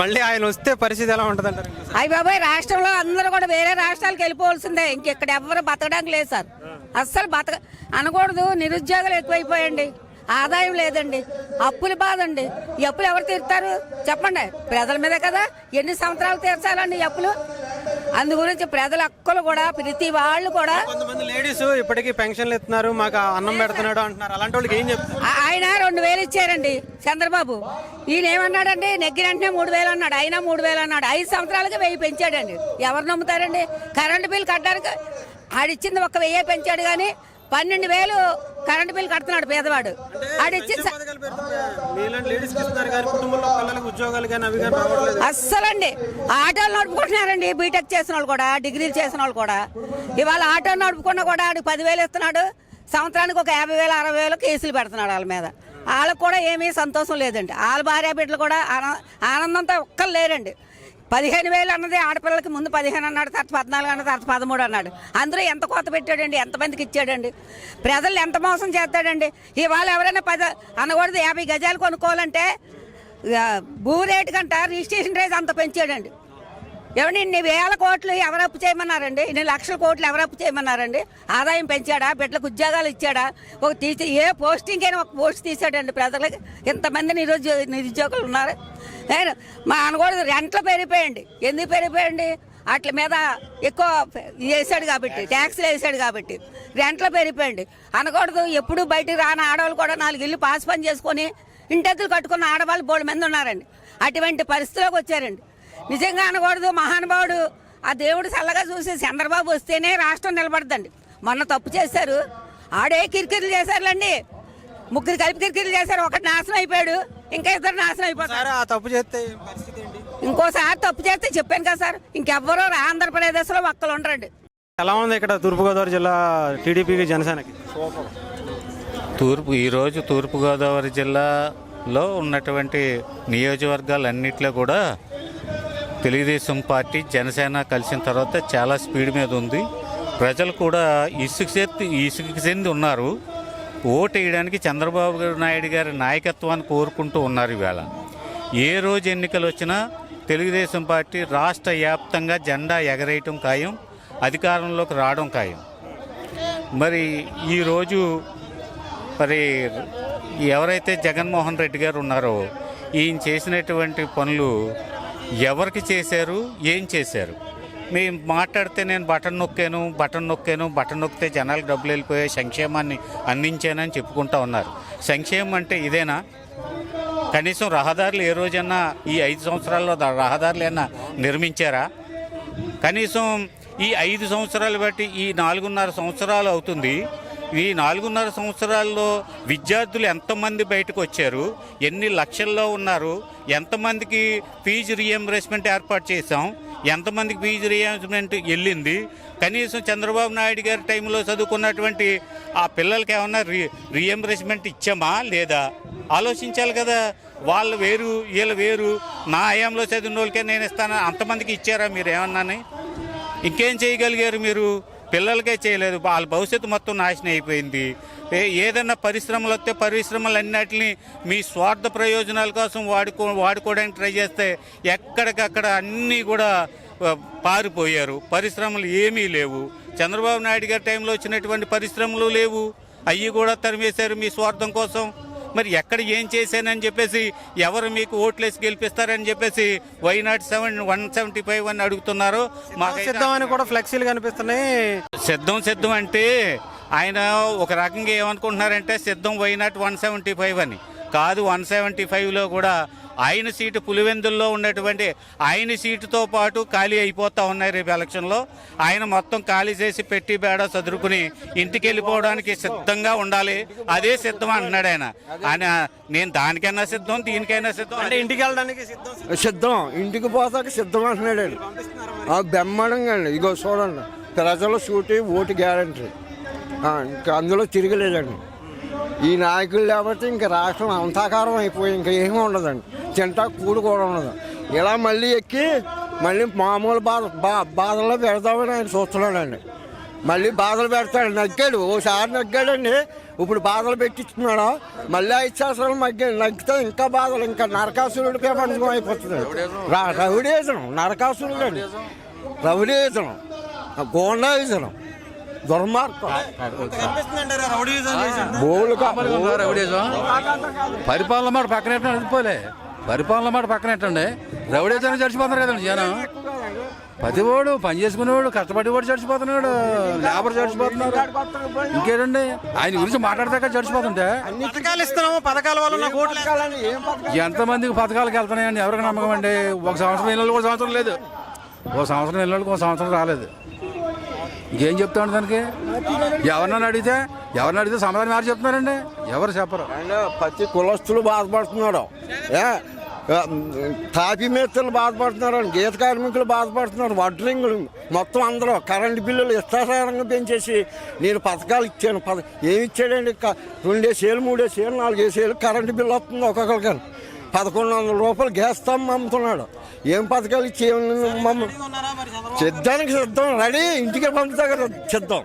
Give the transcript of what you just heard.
మళ్ళీ ఆయన వస్తే పరిస్థితి ఎలా ఉంటుంది అంటారు అయ్యి బాబాయ్ రాష్ట్రంలో అందరూ కూడా వేరే రాష్ట్రాలకు వెళ్ళిపోవాల్సిందే. ఇంకెక్కడ ఎవరు బతకడానికి లేదు సార్. అస్సలు బతక అనకూడదు. నిరుద్యోగులు ఎక్కువైపోయండి. ఆదాయం లేదండి. అప్పులు బాధ అండి ఈ అప్పులు ఎవరు తీరుతారు? చెప్పండి. ప్రజల మీదే కదా. ఎన్ని సంవత్సరాలు తీర్చాలండి అప్పులు? అందు గురించి ప్రజల హక్కులు కూడా ప్రతి వాళ్ళు కూడా కొంతమంది లేడీస్ ఇప్పటికీ పెన్షన్లు ఇస్తున్నారు మాకు అన్నం పెడుతున్నాడు అంటున్నారు. అలాంటి వాళ్ళకి ఏం చెప్తారు? ఆయన రెండు వేలు ఇచ్చారండి చంద్రబాబు. ఈయన ఏమన్నాడండి నెగ్గిన వెంటనే మూడు వేలు అన్నాడు అయినా మూడు వేలు అన్నాడు. ఐదు సంవత్సరాలకి వెయ్యి పెంచాడండి. ఎవరు నమ్ముతారండి? కరెంటు బిల్ కట్టడానికి ఆడిచ్చింది ఒక వెయ్యి పెంచాడు కానీ పన్నెండు వేలు కరెంటు బిల్ కడుతున్నాడు పేదవాడు. రావట్లేదు. అస్సలండి. ఆటోలు నడుపుకుంటున్నారండి. బీటెక్ చేసిన వాళ్ళు కూడా డిగ్రీలు చేసిన వాళ్ళు కూడా. ఇవాళ ఆటో నడుపుకున్నా కూడా ఆడికి పదివేలు ఇస్తున్నాడు. సంవత్సరానికి ఒక యాభై వేలు అరవై వేలు కేసులు పెడుతున్నాడు వాళ్ళ మీద. వాళ్ళకు కూడా ఏమీ సంతోషం లేదండి. వాళ్ళ భార్య బిడ్డలు కూడా ఆన- ఆనందంతో ఒక్కరు లేరండి. పదిహేను వేలు అన్నది ఆడపిల్లలకి ముందు పదిహేను అన్నాడు తర్వాత పద్నాలుగు అన్నాడు తర్వాత పదమూడు అన్నాడు. అందరూ ఎంత కోత పెట్టాడండి? ఎంతమందికి ఇచ్చాడండి? ప్రజలు ఎంత మోసం చేస్తాడండి? ఇవాళ ఎవరైనా పద అనకూడదు యాభై గజాలు కొనుక్కోవాలంటే భూ రేటు కంట రిజిస్ట్రేషన్ రేట్ అంత పెంచాడండి. ఏమండి ఇన్ని వేల కోట్లు ఎవరు అప్పు చేయమన్నారండి? ఇన్ని లక్షల కోట్లు ఎవరు అప్పు చేయమన్నారండి? ఆదాయం పెంచాడా? బిడ్డలకు ఉద్యోగాలు ఇచ్చాడా? ఒక తీసి ఏ పోస్టింగ్ అయినా ఒక పోస్ట్ తీసాడండి ప్రజలకు? ఇంతమంది నిరుద్యో నిరుద్యోగులు ఉన్నారు. నేను మా అనకూడదు రెంట్లు పెరిగిపోయండి. ఎందుకు పెరిగిపోయండి? వాటి మీద ఎక్కువ వేసాడు కాబట్టి ట్యాక్స్లు వేసాడు కాబట్టి. రెంట్లు పెరిగిపోయండి. అనకూడదు ఎప్పుడు బయటికి రాని ఆడవాళ్ళు కూడా నాలుగు ఇల్లు పాస్ పని చేసుకొని ఇంటెత్తులు కట్టుకున్న ఆడవాళ్ళు బోడు మంది ఉన్నారండి. అటువంటి పరిస్థితిలోకి వచ్చారండి. నిజంగా అనకూడదు మహానుభావుడు. ఆ దేవుడు చల్లగా చూసి చంద్రబాబు వస్తేనే రాష్ట్రం నిలబడదండి. మొన్న తప్పు చేశారు. ఆడే కిరికిరిలు చేశారులండి. ముగ్గురు కలిపి కిరికిరిలు చేశారు. ఒకటి నాశనం అయిపోయాడు. ఇంకా ఇద్దరు నాశనం అయిపోతారు. సార్ ఆ తప్పు చేస్తే పరిస్థితి ఏంటి? ఇంకోసారి తప్పు చేస్తే చెప్పాను కదా సార్. ఇంకెవ్వరూ ఆంధ్రప్రదేశ్లో ఒక్కలు ఉండరండి. ఎలా ఉంది ఇక్కడ తూర్పుగోదావరి జిల్లా టీడీపీకి జనసేనకి? తూర్పు ఈరోజు తూర్పుగోదావరి జిల్లాలో ఉన్నటువంటి నియోజకవర్గాలన్నింటిలో కూడా తెలుగుదేశం పార్టీ జనసేన కలిసిన తర్వాత చాలా స్పీడ్ మీద ఉంది. ప్రజలు కూడా ఇసుకు ఇసుకు చెంది ఉన్నారు. ఓటు వేయడానికి చంద్రబాబు నాయుడు గారి నాయకత్వాన్ని కోరుకుంటూ ఉన్నారు ఇవాళ. ఏ రోజు ఎన్నికలు వచ్చినా తెలుగుదేశం పార్టీ రాష్ట్ర వ్యాప్తంగా జెండా ఎగరేయటం ఖాయం అధికారంలోకి రావడం ఖాయం. మరి ఈరోజు మరి ఎవరైతే జగన్మోహన్ రెడ్డి గారు ఉన్నారో ఈయన చేసినటువంటి పనులు ఎవరికి చేశారు ఏం చేశారు? మేము మాట్లాడితే నేను బటన్ నొక్కాను బటన్ నొక్కాను బటన్ నొక్కితే జనాలకు డబ్బులు వెళ్ళిపోయాయి సంక్షేమాన్ని అందించానని చెప్పుకుంటా ఉన్నారు. సంక్షేమం అంటే ఇదేనా? కనీసం రహదారులు ఏ రోజన్నా ఈ ఐదు సంవత్సరాల్లో రహదారులు ఏమన్నా నిర్మించారా? కనీసం ఈ ఐదు సంవత్సరాలు బట్టి ఈ నాలుగున్నర సంవత్సరాలు అవుతుంది ఈ నాలుగున్నర సంవత్సరాల్లో విద్యార్థులు ఎంతమంది బయటకు వచ్చారు? ఎన్ని లక్షల్లో ఉన్నారు? ఎంతమందికి ఫీజు రియంబర్స్మెంట్ ఏర్పాటు చేశాం? ఎంతమందికి ఫీజు రియంబర్స్మెంట్ వెళ్ళింది? కనీసం చంద్రబాబు నాయుడు గారి టైంలో చదువుకున్నటువంటి ఆ పిల్లలకి ఏమన్నా రి రియంబర్స్మెంట్ ఇచ్చామా లేదా? ఆలోచించాలి కదా. వాళ్ళు వేరు వీళ్ళు వేరు. నా హయాంలో చదివిన వాళ్ళకే నేను ఇస్తాను. అంతమందికి ఇచ్చారా మీరు ఏమన్నాని? ఇంకేం చేయగలిగారు మీరు? పిల్లలకే చేయలేదు. వాళ్ళ భవిష్యత్తు మొత్తం నాశనం అయిపోయింది. ఏదైనా పరిశ్రమలు వస్తే పరిశ్రమలన్నిటిని మీ స్వార్థ ప్రయోజనాల కోసం వాడుకో వాడుకోవడానికి ట్రై చేస్తే ఎక్కడికక్కడ అన్నీ కూడా పారిపోయారు. పరిశ్రమలు ఏమీ లేవు. చంద్రబాబు నాయుడు గారి టైంలో వచ్చినటువంటి పరిశ్రమలు లేవు. అవి కూడా తరిమేశారు మీ స్వార్థం కోసం. మరి ఎక్కడ ఏం చేశానని చెప్పేసి ఎవరు మీకు ఓట్లేసి గెలిపిస్తారని చెప్పేసి why not seven one seventy five అని అడుగుతున్నారో. మాకైతే సిద్ధం అని కూడా ఫ్లెక్సీలు కనిపిస్తున్నాయి. సిద్ధం సిద్ధం అంటే ఆయన ఒక రకంగా ఏమనుకుంటున్నారంటే సిద్ధం why not one seventy five అని. కాదు వన్ సెవెంటీ ఫైవ్లో కూడా ఆయన సీటు పులివెందుల్లో ఉన్నటువంటి ఆయన సీటుతో పాటు ఖాళీ అయిపోతా ఉన్నాయి రేపు ఎలక్షన్లో. ఆయన మొత్తం ఖాళీ చేసి పెట్టి బేడ చదురుకుని ఇంటికి వెళ్ళిపోవడానికి సిద్ధంగా ఉండాలి. అదే సిద్ధం అంటున్నాడు ఆయన. ఆయన నేను దానికైనా సిద్ధం దీనికైనా సిద్ధం. అంటే ఇంటికి వెళ్ళడానికి సిద్ధం సిద్ధం. ఇంటికి పోతాక సిద్ధం అంటున్నాడు బ్రహ్మాండంగా అండి. ఇగో చూడండి. ప్రజల సూటి ఓటు గ్యారంటీ. ఇంకా అందులో తిరగలేదండి. ఈ నాయకులు లేకపోతే ఇంకా రాష్ట్రం అంతాకారం అయిపోయి ఇంకా ఏమీ ఉండదండి. తింటా కూడు కూడా ఉండదు. ఇలా మళ్ళీ ఎక్కి మళ్ళీ మామూలు బాధ బా బాధల్లో పెడదామని ఆయన చూస్తున్నాడండి. మళ్ళీ బాధలు పెడతాడు నగ్గాడు ఓసారి నగ్గాడండి. ఇప్పుడు బాధలు పెట్టించున్నాడు మళ్ళీ ఐదు సంవత్సరాలు మగ్గాడు. నగ్గితే ఇంకా బాధలు ఇంకా నరకాసురుడి ప్రపంచం అయిపోతుంది. రా రౌడీజం నరకాసురుడు అండి. రౌడీజం గోండాయిజం దుర్మార్గం. పరిపాలన మాట పక్కన వెళ్ళిపోలే పరిపాలన మాట పక్కన పెట్టండి. రౌడీజానికి చచ్చిపోతున్నారు కదండి జనం. ప్రతివాడు పని చేసుకునేవాడు కష్టపడేవాడు చచ్చిపోతున్నాడు లేబర్ చచ్చిపోతున్నారు. ఇంకేంటండి? ఆయన గురించి మాట్లాడదాకా చచ్చిపోతుంటే పథకాలు ఇస్తున్నాము పథకాల వల్ల నాకు ఓట్లు? ఎంతమందికి పథకాలకు వెళ్తున్నాయండి? ఎవరికి నమ్మకం అండి? ఒక సంవత్సరం వెళ్ళి ఒక సంవత్సరం లేదు. ఒక సంవత్సరం వెళ్ళి ఒక సంవత్సరం రాలేదు. ఇంకేం చెప్తాడు దానికి ఎవరినైనా అడిగితే ఎవరిని అడిగితే సమాధానం ఎవరు చెప్తున్నారండి? ఎవరు చెప్పరు. ప్రతి కులస్తులు బాధపడుతున్నాడు. ఏ? ఆ, మేస్తలు బాధపడుతున్నారు గీత కార్మికులు బాధపడుతున్నారు వడ్రింగులు మొత్తం అందరూ కరెంటు బిల్లులు ఇష్టాసారంగా పెంచేసి నేను పథకాలు ఇచ్చాను. పథ ఏమి ఇచ్చాడండి? క- రెండేసేలు మూడేసేలు నాలుగేసేలు కరెంటు బిల్లు వస్తుంది ఒక్కొక్కరికి పదకొండు వందల రూపాయలు గ్యాస్ స్తంభం అమ్ముతున్నాడు. ఏం పథకాలు ఇచ్చి సిద్ధానికి సిద్ధం రెడీ ఇంటికి పంపుతా కదా సిద్ధం.